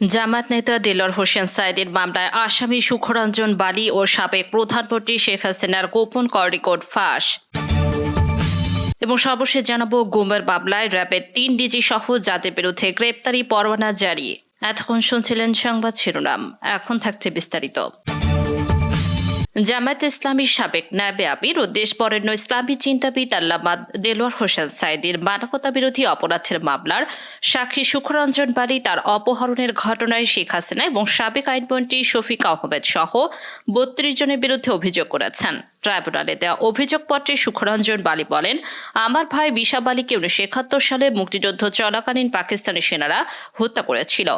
জামাত নেতা দেলর হোসেন সাইদের মামলায় আসামি সুখরঞ্জন বালি ও সাবেক প্রধানমন্ত্রী শেখ হাসিনার গোপন কর রেকর্ড ফাঁস। এবং সর্বশেষ জানাব, গুমের মামলায় র্যাবের তিন ডিজি সহ যাদের বিরুদ্ধে গ্রেপ্তারি পরোয়ানা জারি। এতক্ষণ শুনছিলেন সংবাদ শিরোনাম। এখন থাকছে বিস্তারিত। জামায়াত ইসলামীর সাবেক নায়বে আমির ও দেশ দেশবরেণ্য ইসলামী চিন্তাবিদ আল্লামা দেলোয়ার হোসেন সাইদির মানবতা বিরোধী অপরাধের মামলার সাক্ষী সুখরঞ্জন বালি তার অপহরণের ঘটনায় শেখ হাসিনা এবং সাবেক আইনমন্ত্রী শফিক আহমেদ সহ বত্রিশ জনের বিরুদ্ধে অভিযোগ করেছেন। ট্রাইব্যুনালে দেওয়া অভিযোগপত্রে সুখরঞ্জন বালি বলেন, আমার ভাই বিশা বালিকে উনিশশো একাত্তর সালে মুক্তিযুদ্ধ চলাকালীন পাকিস্তানি সেনারা হত্যা করেছিল।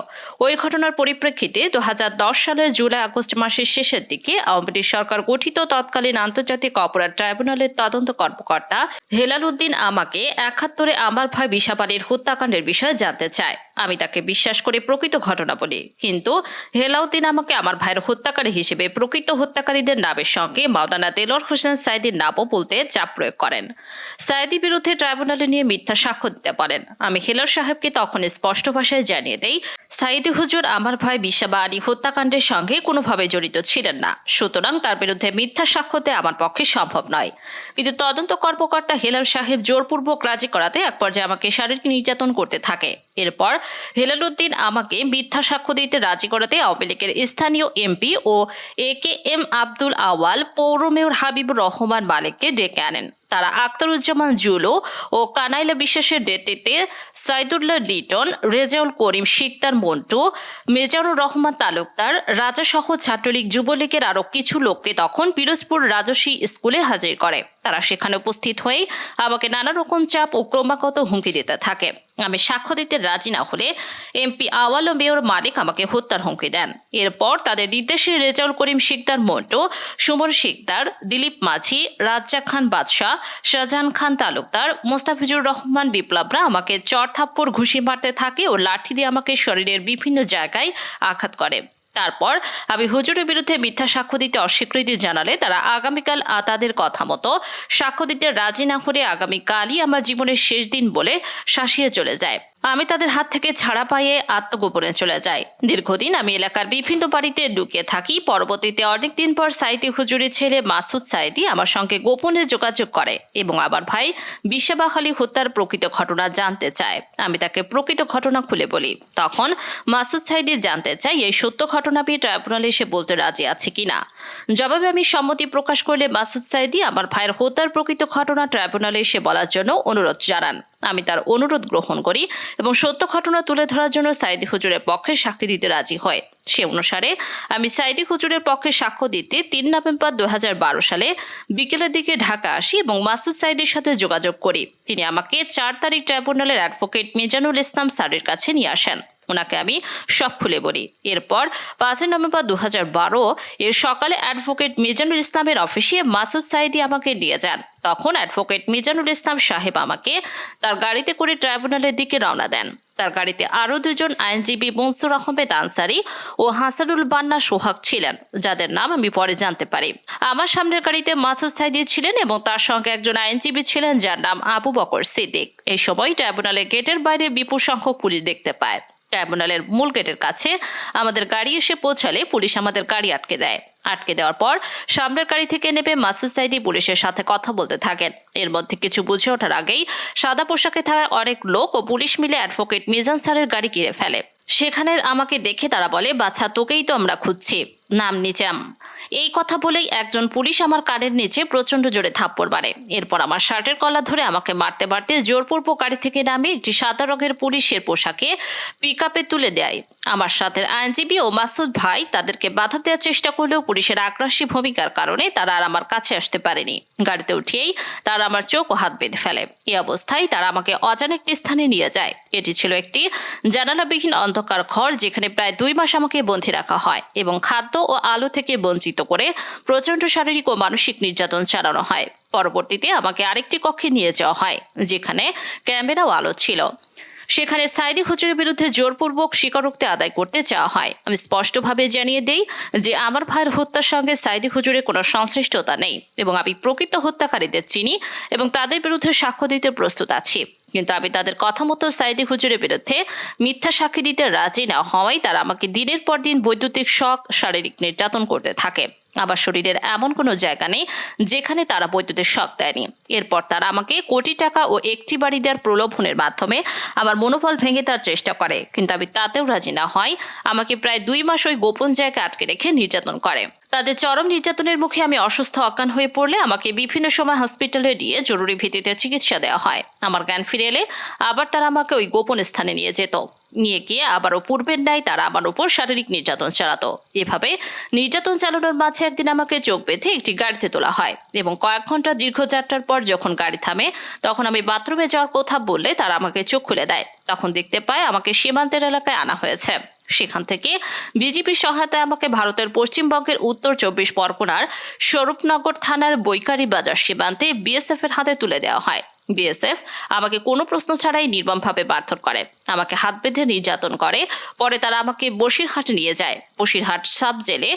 ওই ঘটনার পরিপ্রেক্ষিতে দু হাজার দশ সালের জুলাই আগস্ট মাসের শেষের দিকে আওয়ামী লীগ সরকার গঠিত তৎকালীন আন্তর্জাতিক অপরাধ ট্রাইব্যুনালের তদন্ত কর্মকর্তা হেলাল উদ্দিন আমাকে একাত্তরে আমার ভাই বিশাপালির হত্যাকাণ্ডের বিষয়ে জানতে চায়। আমি তাকে বিশ্বাস করে প্রকৃত ঘটনা বলি, কিন্তু হেলাউদ্দিন আমাকে আমার ভাইয়ের হত্যাকারী হিসেবে প্রকৃত হত্যাকারীদের নামের সঙ্গে মাওলানা দেলোয়ার হোসেন সাইদির নামও বলতে চাপ প্রয়োগ করেন। সাইদি বিরুদ্ধে ট্রাইব্যুনালে নিয়ে মিথ্যা সাক্ষ্য দিতে পারেন আমি হেলাল সাহেবকে তখন স্পষ্ট ভাষায় জানিয়ে দেই, সাইদি হুজুর আমার ভাই বিশাবা আলী হত্যাকাণ্ডের সঙ্গে কোনোভাবে জড়িত ছিলেন না। সুতরাং তার বিরুদ্ধে মিথ্যা সাক্ষ্য দেওয়া আমার পক্ষে সম্ভব নয়। কিন্তু তদন্ত কর্মকর্তা হেলাল সাহেব জোরপূর্বক রাজি করাতে এক পর্যায়ে আমাকে শারীরিক নির্যাতন করতে থাকে। এরপর হেলাল উদ্দিন আমাকে মিথ্যা সাক্ষ্য দিতে রাজি করাতে আওয়ামী লীগের স্থানীয় MP O A K M Abdul Awal পৌর মেয়র হাবিবুর রহমান মালিককে ডেকে আনেন। তারা আখতারুজ্জামান জুলো ও কানাইলা বিশ্বাসের নেতৃত্বে সাইদুল্লাহ লিটন, রেজাউল করিম শিকদার মন্টু, মেজারুর রহমান তালুকদার, রাজাসহ ছাত্রলীগ যুবলীগের আরও কিছু লোককে তখন পিরোজপুর রাজস্বী স্কুলে হাজির করে। তারা সেখানে উপস্থিত হয়ে আমাকে নানা রকম চাপ ও ক্রমাগত হুমকি দিতে থাকে। আমি সাক্ষ্য দিতে রাজি না হলে এমপি আওয়াল ও মেয়র মালিক আমাকে হত্যার হুমকি দেন। এরপর তাদের নির্দেশে রেজাউল করিম শিকদার মন্টু, সুমন শিকদার, দিলীপ মাঝি, রাজ্জাক খান বাদশাহ, শাহজাহান খান তালুকদার, মোস্তাফিজুর রহমান বিপ্লবরা আমাকে চর থাপ্পড় ঘুষি মারতে থাকে ও লাঠি দিয়ে আমাকে শরীরের বিভিন্ন জায়গায় আঘাত করে। তারপর আমি হুজুরের বিরুদ্ধে মিথ্যা সাক্ষ্য দিতে অস্বীকৃতি জানালে তারা আগামীকাল তাদের কথা মতো সাক্ষ্য দিতে রাজি না হলে আগামীকালই আমার জীবনের শেষ দিন বলে শাসিয়ে চলে যায়। আমি তাদের হাত থেকে ছাড়া পাইয়ে আত্মগোপনে চলে যাই। দীর্ঘদিন আমি এলাকার বিভিন্ন বাড়িতে লুকিয়ে থাকি। পরবর্তীতে অনেক দিন পর সাইদি হুজুরের ছেলে মাসুদ সাইদি আমার সঙ্গে গোপনে যোগাযোগ করে এবং আমার ভাই বিশ্ববাহালি হত্যার প্রকৃত ঘটনা জানতে চায়। আমি তাকে প্রকৃত ঘটনা খুলে বলি। তখন মাসুদ সাইদি জানতে চাই এই সত্য ঘটনা ঘটনাটি ট্রাইব্যুনালে এসে বলতে রাজি আছে কিনা? জবাবে আমি সম্মতি প্রকাশ করলে মাসুদ সাইদি আমার ভাইয়ের হত্যার প্রকৃত ঘটনা ট্রাইব্যুনালে এসে বলার জন্য অনুরোধ জানান। আমি তার অনুরোধ গ্রহণ করি এবং সত্য ঘটনা তুলে ধরার জন্য সাইদি হুজুরের পক্ষে সাক্ষী দিতে রাজি হয়। সে অনুসারে, আমি সাইদি হুজুরের পক্ষে সাক্ষ্য দিতে তিন নভেম্বর দু হাজার বারো সালে বিকেলের দিকে ঢাকা আসি এবং মাসুদ সাইদির সাথে যোগাযোগ করি। তিনি আমাকে চার তারিখ ট্রাইব্যুনালের অ্যাডভোকেট মিজানুল ইসলাম স্যারের কাছে নিয়ে আসেন। ওনাকে আমি সব খুলে বলি। এরপর পাঁচই নভেম্বর দু বারো এর সকালে অ্যাডভোকেট মিজানুল ইসলামের অফিসে মাসুদ সাইদি আমাকে নিয়ে যান। তখন অ্যাডভোকেট মিজানুল ইসলাম সাহেব আমাকে তার গাড়িতে করে ট্রাইব্যুনালের দিকে রওনা দেন। তার গাড়িতে আরও দুজন আইনজীবী মনসুর আহমেদ আনসারি ও হাসানুল বান্না সোহাগ ছিলেন, যাদের নাম আমি পরে জানতে পারি। আমার সামনের গাড়িতে মাসুদ সাইদি ছিলেন এবং তার সঙ্গে একজন আইনজীবী ছিলেন যার নাম আবু বকর সিদ্দিক। এই সময় ট্রাইব্যুনালের গেটের বাইরে বিপুল সংখ্যক পুলিশ দেখতে পায়। ট্রাইব্যুনালের মূল গেটের কাছে আমাদের গাড়ি এসে পৌঁছালে পুলিশ আমাদের গাড়ি আটকে দেয়। আটকে দেওয়ার পর সামনের গাড়ি থেকে নেমে মাসুদ সাইদি পুলিশের সাথে কথা বলতে থাকেন। এর মধ্যে কিছু বুঝে ওঠার আগেই সাদা পোশাকে থাকা অনেক লোক ও পুলিশ মিলে অ্যাডভোকেট মিজান স্যারের গাড়ি কিনে ফেলে। সেখানে আমাকে দেখে তারা বলে, বাছা, তোকেই তো আমরা খুঁজছি। নাম নিচাম এই কথা বলেই একজন পুলিশ আমার কানের নিচে প্রচণ্ড জোরে থাপ্পড় মারে। এরপর আমার শার্টের কলা ধরে আমাকে মারতে মারতে জোরপূর্বক গাড়ি থেকে নামে একটি সাদা রঙের পুলিশের পোশাকে পিক তুলে দেয়। আমার সাথে আইনজীবী ও মাসুদ ভাই তাদেরকে বাধা দেওয়ার চেষ্টা করলেও পুলিশের আগ্রাসী ভূমিকার কারণে তারা আর আমার কাছে আসতে পারেনি। গাড়িতে উঠিয়েই তারা আমার চোখ ও হাত বেঁধে ফেলে। এই অবস্থায় তারা আমাকে অজানা একটি স্থানে নিয়ে যায়। এটি ছিল একটি জানালাবিহীন অন্ধকার ঘর যেখানে প্রায় দুই মাস আমাকে বন্দী রাখা হয় এবং খাদ্য ও আলো থেকে বঞ্চিত করে প্রচণ্ড শারীরিক ও মানসিক নির্যাতন চালানো হয়। পরবর্তীতে আমাকে আরেকটি কক্ষে নিয়ে যাওয়া হয়, যেখানে ক্যামেরা ও আলো ছিল। সেখানে সাইদি হুজুরের বিরুদ্ধে জোরপূর্বক স্বীকারোক্তি আদায় করতে চাওয়া হয়। আমি স্পষ্টভাবে জানিয়ে দেই যে আমার ভাইয়ের হত্যার সঙ্গে সাইদি হুজুরের কোনো সংশ্লিষ্টতা নেই এবং আমি প্রকৃত হত্যাকারীদের চিনি এবং তাদের বিরুদ্ধে সাক্ষ্য দিতে প্রস্তুত আছি। কিন্তু আমি তাদের কথা মতো সাইদি হুজুরের বিরুদ্ধে মিথ্যা সাক্ষী দিতে রাজি না হওয়ায় তারা আমাকে দিনের পর দিন বৈদ্যুতিক শখ শারীরিক নির্যাতন করতে থাকে। আবার শরীরের এমন কোনো জায়গা নেই যেখানে তারা বৈদ্যুতিক শখ দেয়নি। এরপর তারা আমাকে কোটি টাকা ও একটি বাড়ি দেওয়ার প্রলোভনের মাধ্যমে আমার মনোবল ভেঙে দেওয়ার চেষ্টা করে, কিন্তু আমি তাতেও রাজি না হয় আমাকে প্রায় দুই মাস ওই গোপন জায়গায় আটকে রেখে নির্যাতন করে। তাদের চরম নির্যাতনের মুখে আমি অসুস্থ, অজ্ঞান হয়ে পড়লে আমাকে বিভিন্ন সময় হসপিটালে নিয়ে জরুরি ভিত্তিতে চিকিৎসা দেওয়া হয়। আমার জ্ঞান ফিরে এলে আবার তারা আমাকে ওই গোপন স্থানে নিয়ে যেত। নিয়ে গিয়ে আবারও পূর্বের ন্যায় তারা আমার উপর শারীরিক নির্যাতন চালাতো। এভাবে নির্যাতন চালানোর মাঝে একদিন আমাকে চোখ বেঁধে একটি গাড়িতে তোলা হয় এবং কয়েক ঘণ্টা দীর্ঘ যাত্রার পর যখন গাড়ি থামে, তখন আমি বাথরুমে যাওয়ার কথা বললে তারা আমাকে চোখ খুলে দেয়। তখন দেখতে পায় আমাকে সীমান্তের এলাকায় আনা হয়েছে। সেখান থেকে বিজেপির সহায়তায় আমাকে ভারতের পশ্চিমবঙ্গের উত্তর চব্বিশ পরগনার স্বরূপনগর থানার বৈকারি বাজার সীমান্তে বিএসএফ এর হাতে তুলে দেওয়া হয়। বিএসএফ আমাকে কোনো প্রশ্ন ছাড়াই নির্মমভাবে মারধর করে, আমাকে হাত বেঁধে নির্যাতন করে, পরে তারা আমাকে বসিরহাট নিয়ে যায়। বসিরহাট সাব জেলে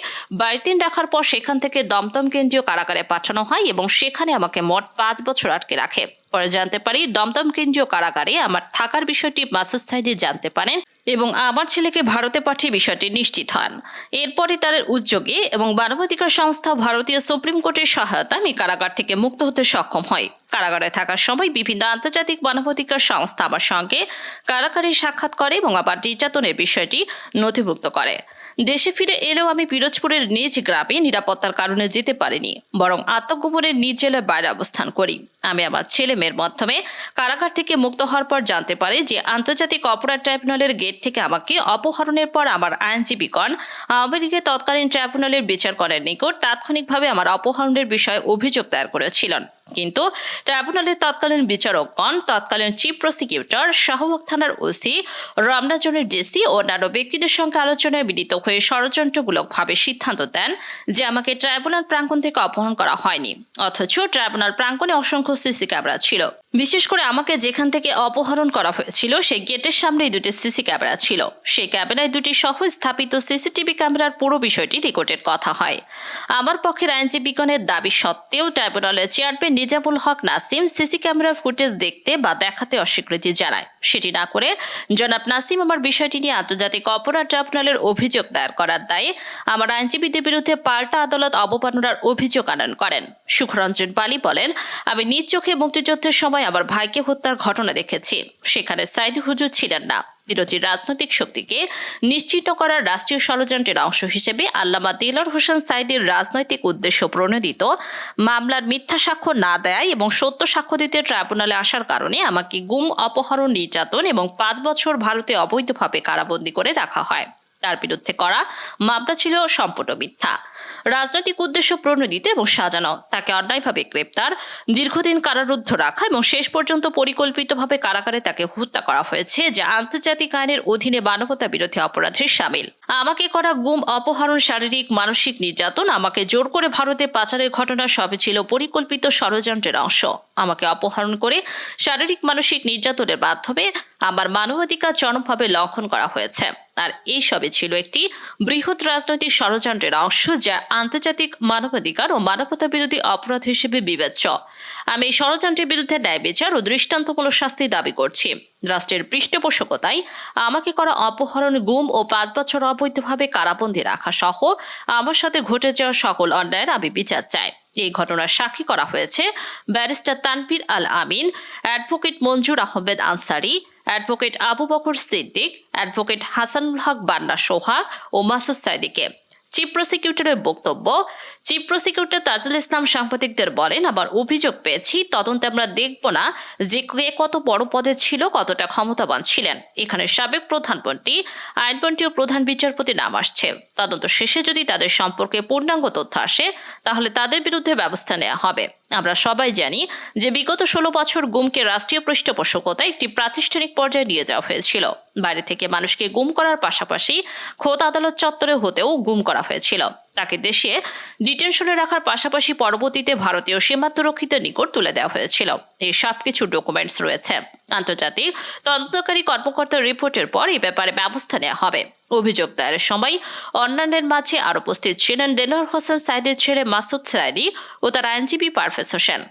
দিন রাখার পর সেখান থেকে দমদম কেন্দ্রীয় কারাগারে পাঠানো হয় এবং সেখানে আমাকে মোট পাঁচ বছর আটকে রাখে। পরে জানতে পারি দমদম কেন্দ্রীয় কারাগারে আমার থাকার বিষয়টি মাসুদ সাইদি জানতে পারেন এবং আমার ছেলেকে ভারতে পাঠিয়ে বিষয়টি নিশ্চিত হন। এরপরে তার উদ্যোগে এবং মানবাধিকার সংস্থা ভারতীয় সুপ্রিম কোর্টের সহায়তা আমি কারাগার থেকে মুক্ত হতে সক্ষম হই। কারাগারে থাকার সময় বিভিন্ন আন্তর্জাতিক মানবাধিকার সংস্থা আমার সঙ্গে কারাগারে সাক্ষাৎ করে এবং আবার নির্যাতনের বিষয়টি নথিভুক্ত করে। দেশে ফিরে এলেও আমি পিরোজপুরের নিজ গ্রামে নিরাপত্তার কারণে যেতে পারিনি, বরং আত্মগোপনের নিজ জেলার বাইরে অবস্থান করি। আমি আমার ছেলে মেয়ের মাধ্যমে কারাগার থেকে মুক্ত হওয়ার পর জানতে পারি যে আন্তর্জাতিক অপরাধ ট্রাইব্যুনালের গেট থেকে আমাকে অপহরণের পর আমার আইনজীবীগণ আওয়ামী লীগের তৎকালীন ট্রাইব্যুনালের বিচার করার নিকট তাৎক্ষণিকভাবে আমার অপহরণের বিষয়ে অভিযোগ দায়ের করেছিলেন। কিন্তু ট্রাইব্যুনালের তৎকালীন বিচারকগণ, তৎকালীন চিফ প্রসিকিউটর, শাহবাগ থানার ওসি রমনাজনের ডিসি ও অন্যান্য ব্যক্তিদের সঙ্গে আলোচনায় মিলিত হয়ে ষড়যন্ত্রমূলকভাবে সিদ্ধান্ত দেন যে আমাকে ট্রাইব্যুনাল প্রাঙ্গণ থেকে অপহরণ করা হয়নি। অথচ ট্রাইব্যুনাল প্রাঙ্গণে অসংখ্য সিসি ক্যামেরা ছিল। বিশেষ করে আমাকে যেখান থেকে অপহরণ করা হয়েছিল, সেই গেটের সামনেই দুটি সিসি ক্যামেরা ছিল। সেই ক্যামেরায় দুটি সহ স্থাপিত সিসিটিভি ক্যামেরার পুরো বিষয়টি রেকর্ডের কথা হয়। আমার পক্ষের আইনজীবীগণের দাবি সত্ত্বেও ট্রাইব্যুনালের চেয়ারম্যান নিজামুল হক নাসিম সিসি ক্যামেরার ফুটেজ দেখতে বা দেখাতে অস্বীকৃতি জানায়। সেটি না করে জনাব নাসিম আমার বিষয়টি নিয়ে আন্তর্জাতিক অপরাধ ট্রাইব্যুনালের অভিযোগ দায়ের করার দায়ে আমার আইনজীবীদের বিরুদ্ধে পাল্টা আদালত অবমাননার অভিযোগ আনয়ন করেন। সুখরঞ্জন পালি বলেন, আমি নিজ চোখে মুক্তিযুদ্ধের সময় আমার ভাইকে হত্যার ঘটনা দেখেছি। সেখানে সাইদ হুজুর ছিলেন না। বিরোধী রাজনৈতিক শক্তিকে নিশ্চিত করার রাষ্ট্রীয় ষড়যন্ত্রের অংশ হিসেবে আল্লামা দিলর হোসেন সাইদের রাজনৈতিক উদ্দেশ্য প্রণোদিত। মামলার মিথ্যা সাক্ষ্য না দেয় এবং সত্য সাক্ষ্য দিতে ট্রাইব্যুনালে আসার কারণে আমাকে গুম, অপহরণ, নির্যাতন এবং পাঁচ বছর ভারতে অবৈধভাবে কারাবন্দী করে রাখা হয়। তার বিরুদ্ধে করা মামলা ছিল সম্পূর্ণ মিথ্যা। রাজনৈতিক উদ্দেশ্য প্রণোদিত এবং সাজানো। তাকে অন্যায়ভাবে গ্রেপ্তার, দীর্ঘদিন কারারুদ্ধ রাখা এবং শেষ পর্যন্ত পরিকল্পিতভাবে কারাগারে তাকে হত্যা করা হয়েছে, যা আন্তর্জাতিক আইনের অধীনে মানবতা বিরোধী অপরাধের সামিল। আমাকে করা গুম, অপহরণ, শারীরিক, মানসিক নির্যাতন আমাকে জোর করে ভারতে পাচারের ঘটনা সবই ছিল পরিকল্পিত ষড়যন্ত্রের অংশ। আমাকে অপহরণ করে শারীরিক, মানসিক নির্যাতনের মাধ্যমে আমার মানবাধিকার চরমভাবে লঙ্ঘন করা হয়েছে। আর এই সবই ছিল একটি বৃহৎ রাজনৈতিক ষড়যন্ত্রের অংশ যা আন্তর্জাতিক মানবাধিকার ও মানবতা বিরোধী অপরাধ হিসেবে বিবেচ্য। আমি এই ষড়যন্ত্রের বিরুদ্ধে ন্যায় বিচার ও দৃষ্টান্তমূলক শাস্তি দাবি করছি। রাষ্ট্রের পৃষ্ঠপোষকতায় আমাকে করা অপহরণ, গুম ও পাঁচ বছর অবৈধভাবে কারাবন্দী রাখা সহ আমার সাথে ঘটে যাওয়া সকল অন্যায়ের আমি বিচার চাই। এই ঘটনার সাক্ষী করা হয়েছে barrister Tanvir Al Amin, advocate Manzur Ahmed Ansari, advocate Abu Bakar Siddique, advocate Hasanul Haque Banna Soha ও মাসুদ সাইদিকে। চিফ প্রসিকিউটরের বক্তব্য চিফ প্রসিকিউটর তাজুল ইসলাম সাংবাদিকদের বলেন, আবার অভিযোগ পেয়েছি, তদন্তে আমরা দেখব না যে কে কত বড় পদে ছিল, কতটা ক্ষমতাবান ছিলেন। এখানে সাবেক প্রধানমন্ত্রী আইনমন্ত্রী ও প্রধান বিচারপতি নাম আসছে। তদন্ত শেষে যদি তাদের সম্পর্কে পূর্ণাঙ্গ তথ্য আসে, তাহলে তাদের বিরুদ্ধে ব্যবস্থা নেওয়া হবে। আমরা সবাই জানি যে বিগত ষোলো বছর গুমকে রাষ্ট্রীয় পৃষ্ঠপোষকতা একটি প্রাতিষ্ঠানিক পর্যায়ে নিয়ে যাওয়া হয়েছিল। বাইরে থেকে মানুষকে গুম করার পাশাপাশি খোদ আদালত চত্বরে হতেও গুম করা হয়েছিল। তাকে দেশে ডিটেনশনে রাখার পাশাপাশি পরবর্তীতে ভারতীয় সীমান্তরক্ষীদের নিকট তুলে দেওয়া হয়েছিল। এই সব কিছু ডকুমেন্টস রয়েছে। আন্তর্জাতিক তদন্তকারী কর্মকর্তার রিপোর্টের পর এই ব্যাপারে ব্যবস্থা নেওয়া হবে। অভিযোগ দায়েরের সময় অন্যান্যের মাঝে আর উপস্থিত ছিলেন দেলোয়ার হোসেন সাইদের ছেলে মাসুদ সাইদি ও তার আইনজীবী পারফেস হোসেন।